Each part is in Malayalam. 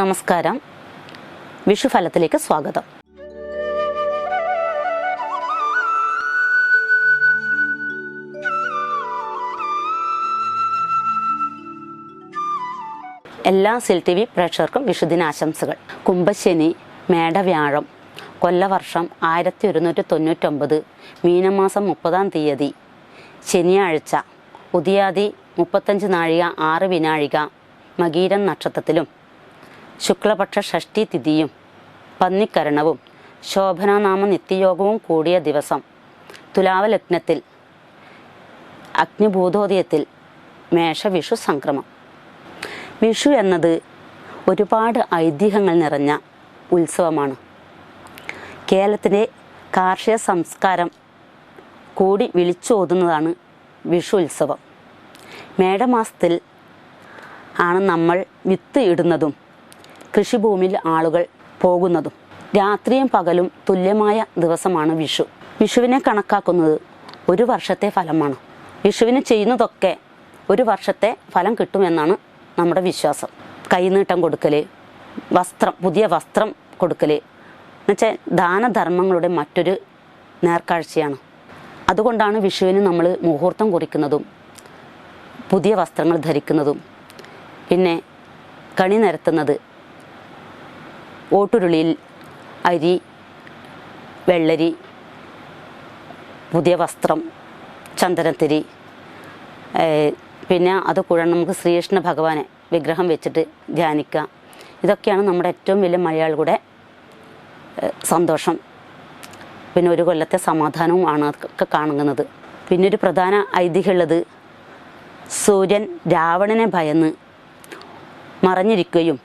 നമസ്കാരം. വിഷുഫലത്തിലേക്ക് സ്വാഗതം. എല്ലാ സിൽ ടി വി പ്രേക്ഷകർക്കും വിഷുദിനാശംസകൾ. കുംഭശനി മേടവ്യാഴം കൊല്ലവർഷം ആയിരത്തി ഒരുന്നൂറ്റി തൊണ്ണൂറ്റൊമ്പത് മീനമാസം മുപ്പതാം തീയതി ശനിയാഴ്ച ഉദിയാതി മുപ്പത്തഞ്ച് നാഴിക ആറ് വിനാഴിക മകീരൻ നക്ഷത്രത്തിലും ശുക്ലപക്ഷ ഷഷ്ടി തിഥിയും പന്നിക്കരണവും ശോഭനാനാമ നിത്യയോഗവും കൂടിയ ദിവസം. തുലാവ ലഗ്നത്തിൽ അഗ്നിഭൂതോദയത്തിൽ മേഷവിഷു സംക്രമം. വിഷു എന്നത് ഒരുപാട് ഐതിഹ്യങ്ങൾ നിറഞ്ഞ ഉത്സവമാണ്. കേരളത്തിന്റെ കാർഷിക സംസ്കാരം കൂടി വിളിച്ചോതുന്നതാണ് വിഷു ഉത്സവം. മേടമാസത്തിൽ ആണ് നമ്മൾ വിത്ത് ഇടുന്നതും കൃഷിഭൂമിയിൽ ആളുകൾ പോകുന്നതും രാത്രിയും പകലും തുല്യമായ ദിവസമാണ് വിഷു. വിഷുവിനെ കണക്കാക്കുന്നത് ഒരു വർഷത്തെ ഫലമാണ്. വിഷുവിന് ചെയ്യുന്നതൊക്കെ ഒരു വർഷത്തെ ഫലം കിട്ടുമെന്നാണ് നമ്മുടെ വിശ്വാസം. കൈനീട്ടം കൊടുക്കൽ വസ്ത്രം പുതിയ വസ്ത്രം കൊടുക്കൽ എന്നുവെച്ചാൽ ദാനധർമ്മങ്ങളുടെ മറ്റൊരു നേർക്കാഴ്ചയാണ്. അതുകൊണ്ടാണ് വിഷുവിന് നമ്മൾ മുഹൂർത്തം കുറിക്കുന്നതും പുതിയ വസ്ത്രങ്ങൾ ധരിക്കുന്നതും പിന്നെ കണി നിരത്തുന്നത് ഓട്ടുരുളിയിൽ അരി വെള്ളരി പുതിയ വസ്ത്രം ചന്ദനത്തിരി പിന്നെ അത് കൂടാണ്ട് നമുക്ക് ശ്രീകൃഷ്ണ ഭഗവാനെ വിഗ്രഹം വെച്ചിട്ട് ധ്യാനിക്കുക ഇതൊക്കെയാണ് നമ്മുടെ ഏറ്റവും വലിയ മലയാളികളുടെ സന്തോഷം. പിന്നെ ഒരു കൊല്ലത്തെ സമാധാനവും ആണ് അതൊക്കെ കാണുന്നത്. പിന്നെ ഒരു പ്രധാന ഐതിഹ്യമുള്ളത് സൂര്യൻ രാവണനെ ഭയന്ന് മറഞ്ഞിരിക്കുകയും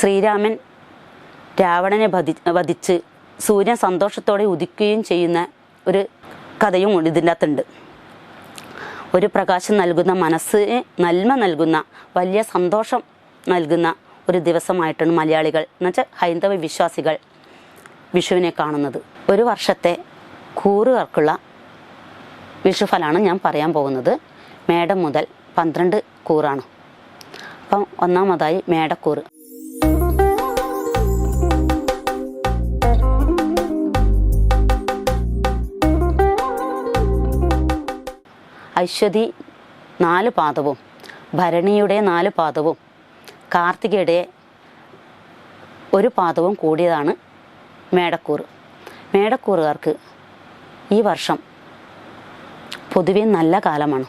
ശ്രീരാമൻ രാവണനെ വധി വധിച്ച് സൂര്യൻ സന്തോഷത്തോടെ ഉദിക്കുകയും ചെയ്യുന്ന ഒരു കഥയും ഇതിന്റെ അകത്തുണ്ട്. ഒരു പ്രകാശം നൽകുന്ന മനസ്സിന് നന്മ നൽകുന്ന വലിയ സന്തോഷം നൽകുന്ന ഒരു ദിവസമായിട്ടാണ് മലയാളികൾ എന്നുവെച്ചാൽ ഹൈന്ദവ വിശ്വാസികൾ വിഷുവിനെ കാണുന്നത്. ഒരു വർഷത്തെ കൂറുകാർക്കുള്ള വിഷുഫലമാണ് ഞാൻ പറയാൻ പോകുന്നത്. മേടം മുതൽ പന്ത്രണ്ട് കൂറാണ്. അപ്പം ഒന്നാമതായി മേടക്കൂറ്. ഐശ്വതി നാല് പാദവും ഭരണിയുടെ നാല് പാദവും കാർത്തികയുടെ ഒരു പാദവും കൂടിയതാണ് മേടക്കൂർ മേടക്കൂറുകാർക്ക് ഈ വർഷം പൊതുവെ നല്ല കാലമാണ്.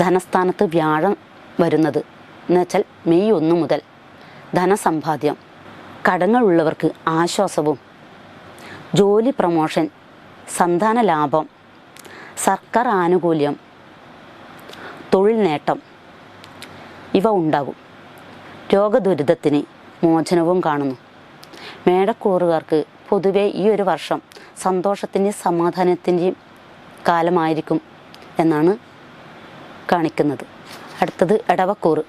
ധനസ്ഥാനത്ത് വ്യാഴം വരുന്നത്. എന്നുവെച്ചാൽ മെയ് ഒന്ന് മുതൽ ധനസമ്പാദ്യം. കടങ്ങളുള്ളവർക്ക് ആശ്വാസവും ജോലി പ്രമോഷൻ സന്താന ലാഭം സർക്കാർ ആനുകൂല്യം തൊഴിൽ നേട്ടം ഇവ ഉണ്ടാകും. രോഗദുരിതത്തിന് മോചനവും കാണുന്നു. മേടക്കൂറുകാർക്ക് പൊതുവെ ഈ ഒരു വർഷം സന്തോഷത്തിന്റെയും സമാധാനത്തിന്റെയും കാലമായിരിക്കും എന്നാണ് കാണിക്കുന്നത്. അടുത്തത് എടവക്കൂറ്.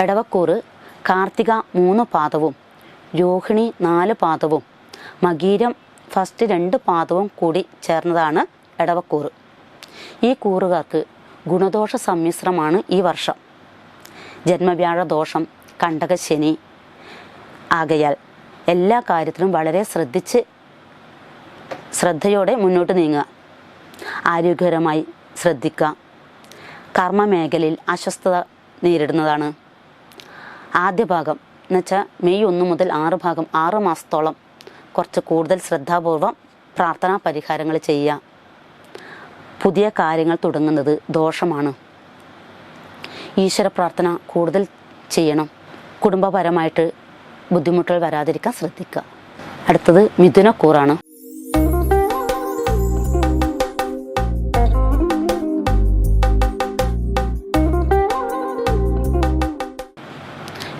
എടവക്കൂറ് കാർത്തിക മൂന്ന് പാദവും രോഹിണി നാല് പാദവും മകീരം ഫസ്റ്റ് രണ്ട് പാദവും കൂടി ചേർന്നതാണ് എടവക്കൂറ്. ഈ കൂറുകാർക്ക് ഗുണദോഷ സമ്മിശ്രമാണ് ഈ വർഷം. ജന്മവ്യാഴ ദോഷം കണ്ടകശനി ആകയാൽ എല്ലാ കാര്യത്തിലും വളരെ ശ്രദ്ധിച്ച് ശ്രദ്ധയോടെ മുന്നോട്ട് നീങ്ങുക. ആരോഗ്യകരമായി ശ്രദ്ധിക്കുക. കർമ്മ മേഖലയിൽ അസ്വസ്ഥത നേരിടുന്നതാണ്. ആദ്യ ഭാഗം എന്നുവെച്ചാൽ മെയ് ഒന്ന് മുതൽ ആറ് ഭാഗം ആറ് മാസത്തോളം കുറച്ച് കൂടുതൽ ശ്രദ്ധാപൂർവം പ്രാർത്ഥനാ പരിഹാരങ്ങൾ ചെയ്യുക പുതിയ കാര്യങ്ങൾ തുടങ്ങുന്നത് ദോഷമാണ്. ഈശ്വര പ്രാർത്ഥന കൂടുതൽ ചെയ്യണം. കുടുംബപരമായിട്ട് ബുദ്ധിമുട്ടുകൾ വരാതിരിക്കാൻ ശ്രദ്ധിക്കുക. അടുത്തത് മിഥുനക്കൂറാണ്.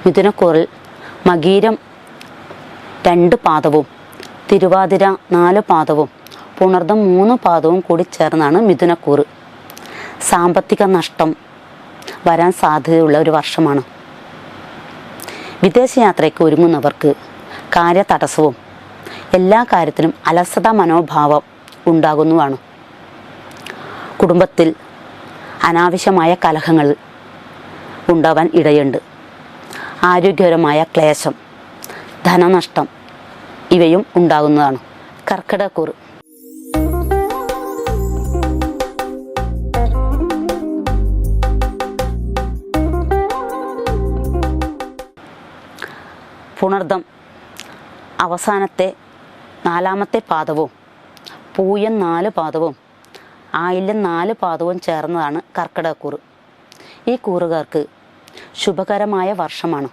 മിഥുനക്കൂറിൽ മകീരം രണ്ട് പാദവും തിരുവാതിര നാല് പാദവും പുണർദം മൂന്ന് പാദവും കൂടി ചേർന്നാണ് മിഥുനക്കൂറ്. സാമ്പത്തിക നഷ്ടം വരാൻ സാധ്യതയുള്ള ഒരു വർഷമാണ്. വിദേശയാത്രയ്ക്ക് ഒരുങ്ങുന്നവർക്ക് കാര്യതടസ്സവും എല്ലാ കാര്യത്തിലും അലസത മനോഭാവം ഉണ്ടാകുന്നതാണ് കുടുംബത്തിൽ അനാവശ്യമായ കലഹങ്ങൾ ഉണ്ടാവാൻ ഇടയുണ്ട്. ആരോഗ്യപരമായ ക്ലേശം ധനനഷ്ടം ഇവയും ഉണ്ടാകുന്നതാണ്. കർക്കിടക്കൂറ് പുണർദം. അവസാനത്തെ നാലാമത്തെ പാദവും പൂയൻ നാല് പാദവും ആയില്യം നാല് പാദവും ചേർന്നതാണ് കർക്കിടകക്കൂറ്. ഈ കൂറുകാർക്ക് ശുഭകരമായ വർഷമാണ്.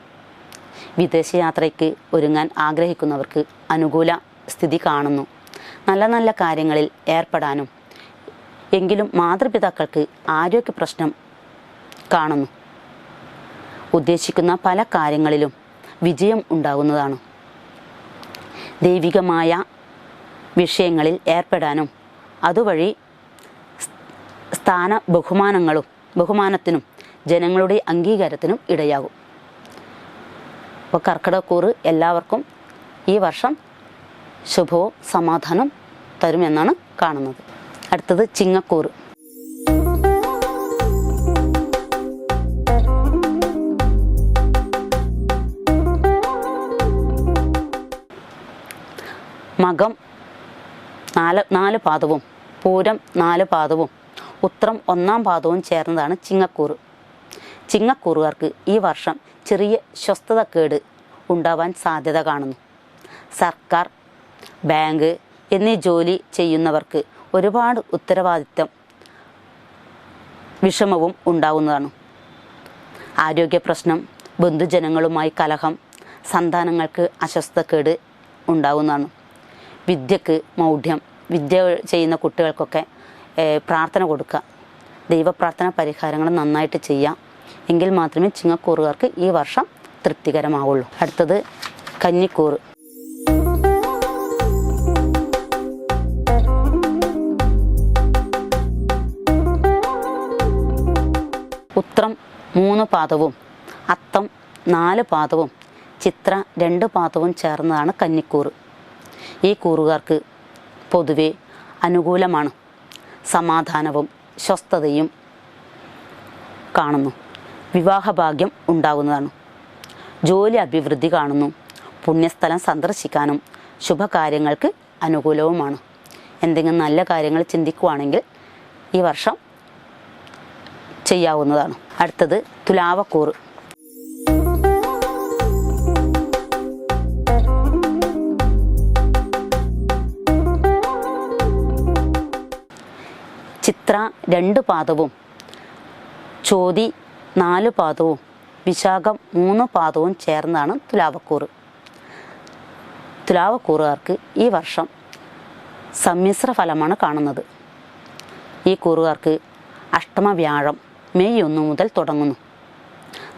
വിദേശയാത്രയ്ക്ക് ഒരുങ്ങാൻ ആഗ്രഹിക്കുന്നവർക്ക് അനുകൂല സ്ഥിതി കാണുന്നു. നല്ല നല്ല കാര്യങ്ങളിൽ ഏർപ്പെടാനും എങ്കിലും മാതൃപിതാക്കൾക്ക് ആരോഗ്യ പ്രശ്നം കാണുന്നു. ഉദ്ദേശിക്കുന്ന പല കാര്യങ്ങളിലും വിജയം ഉണ്ടാകുന്നതാണ്. ദൈവികമായ വിഷയങ്ങളിൽ ഏർപ്പെടാനും അതുവഴി സ്ഥാന ബഹുമാനങ്ങളും ബഹുമാനത്തിനും ജനങ്ങളുടെ അംഗീകാരത്തിനും ഇടയാകും. അപ്പോൾ കർക്കിടക്കൂറ് എല്ലാവർക്കും ഈ വർഷം ശുഭവും സമാധാനം തരുമെന്നാണ് കാണുന്നത്. അടുത്തത് ചിങ്ങക്കൂറ്. മകം നാല് നാല് പാദവും പൂരം നാല് പാദവും ഉത്രം ഒന്നാം പാദവും ചേർന്നതാണ് ചിങ്ങക്കൂറ്. ചിങ്ങക്കൂറുകാർക്ക് ഈ വർഷം ചെറിയ സ്വസ്ഥതക്കേട് ഉണ്ടാവാൻ സാധ്യത കാണുന്നു. സർക്കാർ ബാങ്ക് എന്നീ ജോലി ചെയ്യുന്നവർക്ക് ഒരുപാട് ഉത്തരവാദിത്തം വിഷമവും ഉണ്ടാവുന്നതാണ്. ആരോഗ്യ പ്രശ്നം ബന്ധുജനങ്ങളുമായി കലഹം സന്താനങ്ങൾക്ക് അസ്വസ്ഥക്കേട് ഉണ്ടാവുന്നതാണ്. വിദ്യക്ക് മൗഢ്യം വിദ്യ ചെയ്യുന്ന കുട്ടികൾക്കൊക്കെ പ്രാർത്ഥന കൊടുക്കുക ദൈവപ്രാർത്ഥന പരിഹാരങ്ങൾ നന്നായിട്ട് ചെയ്യാം. എങ്കിൽ മാത്രമേ ചിങ്ങക്കൂറുകാർക്ക് ഈ വർഷം തൃപ്തികരമാവുള്ളൂ. അടുത്തത് കഞ്ഞിക്കൂറ് ഉത്രം മൂന്ന് പാദവും അത്തം നാല് പാദവും ചിത്ര രണ്ട് പാദവും ചേർന്നതാണ് കന്നിക്കൂറ് ഈ കൂറുകാർക്ക് പൊതുവെ അനുകൂലമാണ്. സമാധാനവും സ്വസ്ഥതയും കാണുന്നു. വിവാഹഭാഗ്യം ഉണ്ടാകുന്നതാണ്. ജോലി അഭിവൃദ്ധി കാണുന്നു. പുണ്യസ്ഥലം സന്ദർശിക്കാനും ശുഭകാര്യങ്ങൾക്ക് അനുകൂലവുമാണ്. എന്തെങ്കിലും നല്ല കാര്യങ്ങൾ ചിന്തിക്കുവാണെങ്കിൽ ഈ വർഷം ചെയ്യാവുന്നതാണ്. അടുത്തത് തുലാവക്കൂറ്. ചിത്ര രണ്ട് പാദവും ചോതി നാല് പാദവും വിശാഖം മൂന്ന് പാദവും ചേർന്നാണ് തുലാവക്കൂറ്. തുലാവക്കൂറുകാർക്ക് ഈ വർഷം സമ്മിശ്ര ഫലമാണ് കാണുന്നത്. ഈ കൂറുകാർക്ക് അഷ്ടമ വ്യാഴം മെയ് ഒന്ന് മുതൽ തുടങ്ങുന്നു.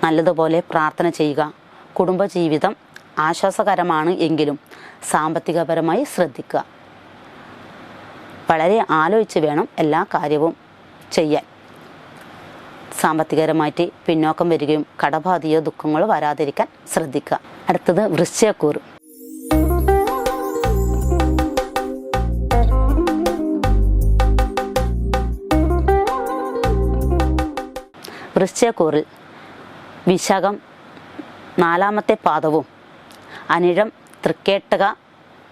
നല്ലതുപോലെ പ്രാർത്ഥന ചെയ്യുക കുടുംബജീവിതം ആശ്വാസകരമാണ് എങ്കിലും സാമ്പത്തികപരമായി ശ്രദ്ധിക്കുക. വളരെ ആലോചിച്ച് വേണം എല്ലാ കാര്യവും ചെയ്യാൻ. സാമ്പത്തികപരമായിട്ട് പിന്നോക്കം വരികയും കടബാധിയോ ദുഃഖങ്ങളോ വരാതിരിക്കാൻ ശ്രദ്ധിക്കുക. അടുത്തത് വൃശ്ചയക്കൂറ് വൃശ്ചയക്കൂറിൽ വിശാഖം നാലാമത്തെ പാദവും അനിഴം തൃക്കേട്ടക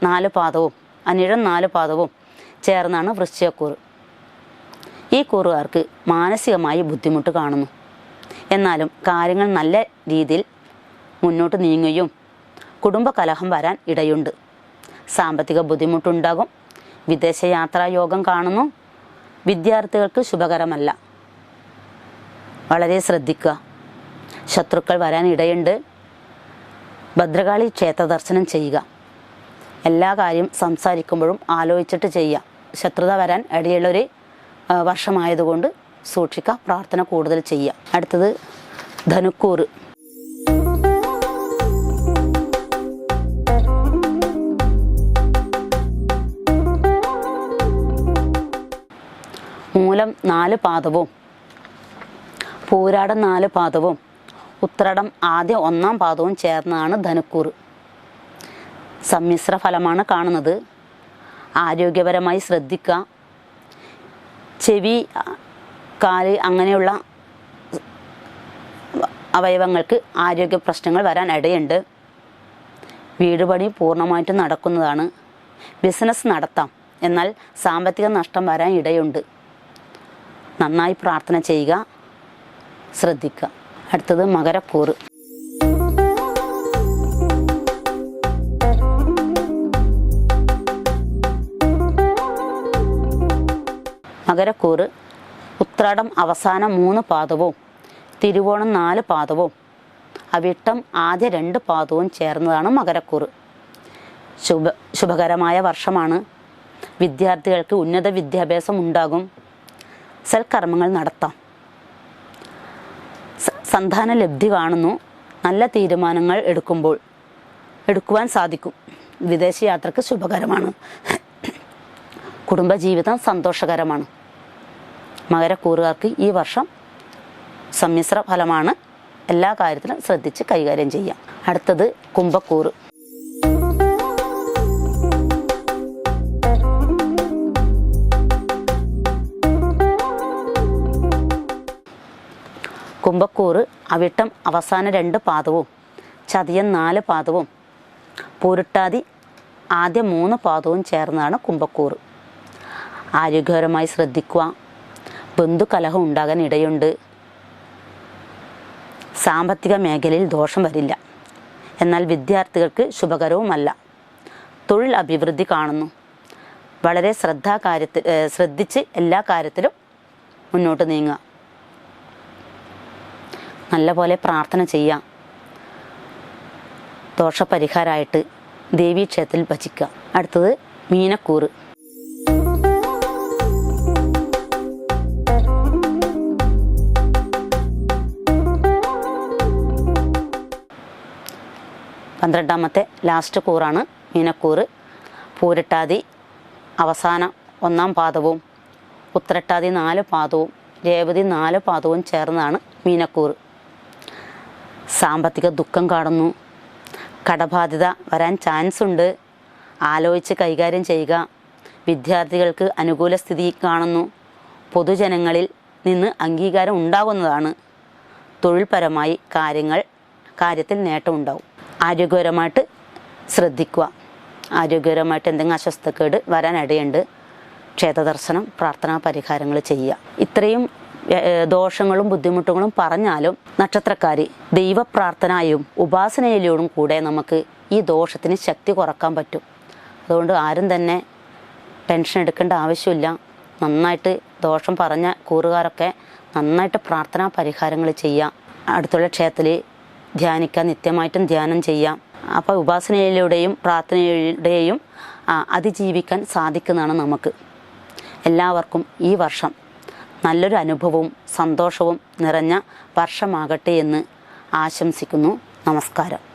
നാല് പാദവും അനിഴം നാല് പാദവും ചേർന്നാണ് വൃശ്ചയക്കൂറ് ഈ കൂറുകാർക്ക് മാനസികമായി ബുദ്ധിമുട്ട് കാണുന്നു. എന്നാലും കാര്യങ്ങൾ നല്ല രീതിയിൽ മുന്നോട്ട് നീങ്ങുകയും കുടുംബകലഹം വരാൻ ഇടയുണ്ട്. സാമ്പത്തിക ബുദ്ധിമുട്ടുണ്ടാകും. വിദേശയാത്രാ യോഗം കാണുന്നു. വിദ്യാർത്ഥികൾക്ക് ശുഭകരമല്ല. വളരെ ശ്രദ്ധിക്കുക. ശത്രുക്കൾ വരാൻ ഇടയുണ്ട്. ഭദ്രകാളി ക്ഷേത്ര ദർശനം ചെയ്യുക. എല്ലാ കാര്യം സംസാരിക്കുമ്പോഴും ആലോചിച്ചിട്ട് ചെയ്യുക. ശത്രുത വരാൻ ഇടയുള്ളൊരു വർഷമായതുകൊണ്ട് സൂക്ഷിക്കുക. പ്രാർത്ഥന കൂടുതൽ ചെയ്യുക. അടുത്തത് ധനുക്കൂറ്. മൂലം നാല് പാദവും പൂരാടം നാല് പാദവും ഉത്രടം ആദ്യ ഒന്നാം പാദവും ചേർന്നതാണ് ധനുക്കൂറ്. സമ്മിശ്ര ഫലമാണ് കാണുന്നത്. ആരോഗ്യപരമായി ശ്രദ്ധിക്കുക. ചെവി കാൽ അങ്ങനെയുള്ള അവയവങ്ങൾക്ക് ആരോഗ്യ പ്രശ്നങ്ങൾ വരാൻ ഇടയുണ്ട് വീട് പണി പൂർണമായിട്ടും നടക്കുന്നതാണ്. ബിസിനസ് നടത്താം. എന്നാൽ സാമ്പത്തിക നഷ്ടം വരാൻ ഇടയുണ്ട്. നന്നായി പ്രാർത്ഥന ചെയ്യുക. ശ്രദ്ധിക്കുക. അടുത്തത് മകരക്കൂറ്. മകരക്കൂറ് ഉത്രാടം അവസാന മൂന്ന് പാദവും തിരുവോണം നാല് പാദവും അവിട്ടം ആദ്യ രണ്ട് പാദവും ചേർന്നതാണ് മകരക്കൂറ്. ശുഭ ശുഭകരമായ വർഷമാണ്. വിദ്യാർത്ഥികൾക്ക് ഉന്നത വിദ്യാഭ്യാസം ഉണ്ടാകും. സൽക്കർമ്മങ്ങൾ നടത്താം. സന്താന ലബ്ധി കാണുന്നു. നല്ല തീരുമാനങ്ങൾ എടുക്കുമ്പോൾ എടുക്കുവാൻ സാധിക്കും. വിദേശ യാത്രയ്ക്ക് ശുഭകരമാണ്. കുടുംബജീവിതം സന്തോഷകരമാണ്. മകരക്കൂറുകാർക്ക് ഈ വർഷം സമ്മിശ്ര ഫലമാണ് എല്ലാ കാര്യത്തിലും ശ്രദ്ധിച്ച് കൈകാര്യം ചെയ്യാം അടുത്തത് കുംഭക്കൂറ്. കുംഭക്കൂറ് അവിട്ടം അവസാന രണ്ട് പാദവും ചതിയൻ നാല് പാദവും പൂരുട്ടാതി ആദ്യ മൂന്ന് പാദവും ചേർന്നതാണ് കുംഭക്കൂറ്. ആരോഗ്യപരമായി ശ്രദ്ധിക്കുക. ബന്ധുകലഹം ഉണ്ടാകാൻ ഇടയുണ്ട്. സാമ്പത്തിക മേഖലയിൽ ദോഷം വരില്ല. എന്നാൽ വിദ്യാർത്ഥികൾക്ക് ശുഭകരവുമല്ല. തൊഴിൽ അഭിവൃദ്ധി കാണുന്നു. വളരെ ശ്രദ്ധാ കാര്യത്തിൽ ശ്രദ്ധിച്ച് എല്ലാ കാര്യത്തിലും മുന്നോട്ട് നീങ്ങുക. നല്ലപോലെ പ്രാർത്ഥന ചെയ്യാം ദോഷപരിഹാരമായിട്ട് ദേവീക്ഷേത്രത്തിൽ ഭജിക്കുക. അടുത്തത് മീനക്കൂറ്. പന്ത്രണ്ടാമത്തെ ലാസ്റ്റ് കൂറാണ് മീനക്കൂറ്. പൂരട്ടാതി അവസാന ഒന്നാം പാദവും. ഉത്രട്ടാതി നാല് പാദവും. രേവതി നാല് പാദവും ചേർന്നാണ് മീനക്കൂറ്. സാമ്പത്തിക ദുഃഖം കാണുന്നു. കടബാധ്യത വരാൻ ചാൻസ് ഉണ്ട്. ആലോചിച്ച് കൈകാര്യം ചെയ്യുക. വിദ്യാർത്ഥികൾക്ക് അനുകൂല സ്ഥിതി കാണുന്നു. പൊതുജനങ്ങളിൽ നിന്ന് അംഗീകാരം ഉണ്ടാകുന്നതാണ്. തൊഴിൽപരമായി കാര്യങ്ങൾ കാര്യത്തിൽ നേട്ടമുണ്ടാവും ആരോഗ്യപരമായിട്ട് ശ്രദ്ധിക്കുക. ആരോഗ്യപരമായിട്ട് എന്തെങ്കിലും അസ്വസ്ഥക്കേട് വരാനിടയുണ്ട് ക്ഷേത്രദർശനം പ്രാർത്ഥനാ പരിഹാരങ്ങൾ ചെയ്യുക. ഇത്രയും ദോഷങ്ങളും ബുദ്ധിമുട്ടുകളും പറഞ്ഞാലും നക്ഷത്രക്കാർ ദൈവപ്രാർത്ഥനയും ഉപാസനയിലൂടും കൂടെ നമുക്ക് ഈ ദോഷത്തിന് ശക്തി കുറയ്ക്കാൻ പറ്റും. അതുകൊണ്ട് ആരും തന്നെ ടെൻഷൻ എടുക്കേണ്ട ആവശ്യമില്ല. നന്നായിട്ട് ദോഷം പറഞ്ഞ കൂറുകാരൊക്കെ നന്നായിട്ട് പ്രാർത്ഥനാ പരിഹാരങ്ങൾ ചെയ്യുക. അടുത്തുള്ള ക്ഷേത്രത്തിൽ ധ്യാനിക്കാൻ നിത്യമായിട്ടും ധ്യാനം ചെയ്യാം. അപ്പോൾ ഉപാസനയിലൂടെയും പ്രാർത്ഥനയിലൂടെയും അതിജീവിക്കാൻ സാധിക്കുന്നതാണ് നമുക്ക്. എല്ലാവർക്കും ഈ വർഷം നല്ലൊരു അനുഭവവും സന്തോഷവും നിറഞ്ഞ വർഷമാകട്ടെ എന്ന് ആശംസിക്കുന്നു. നമസ്കാരം.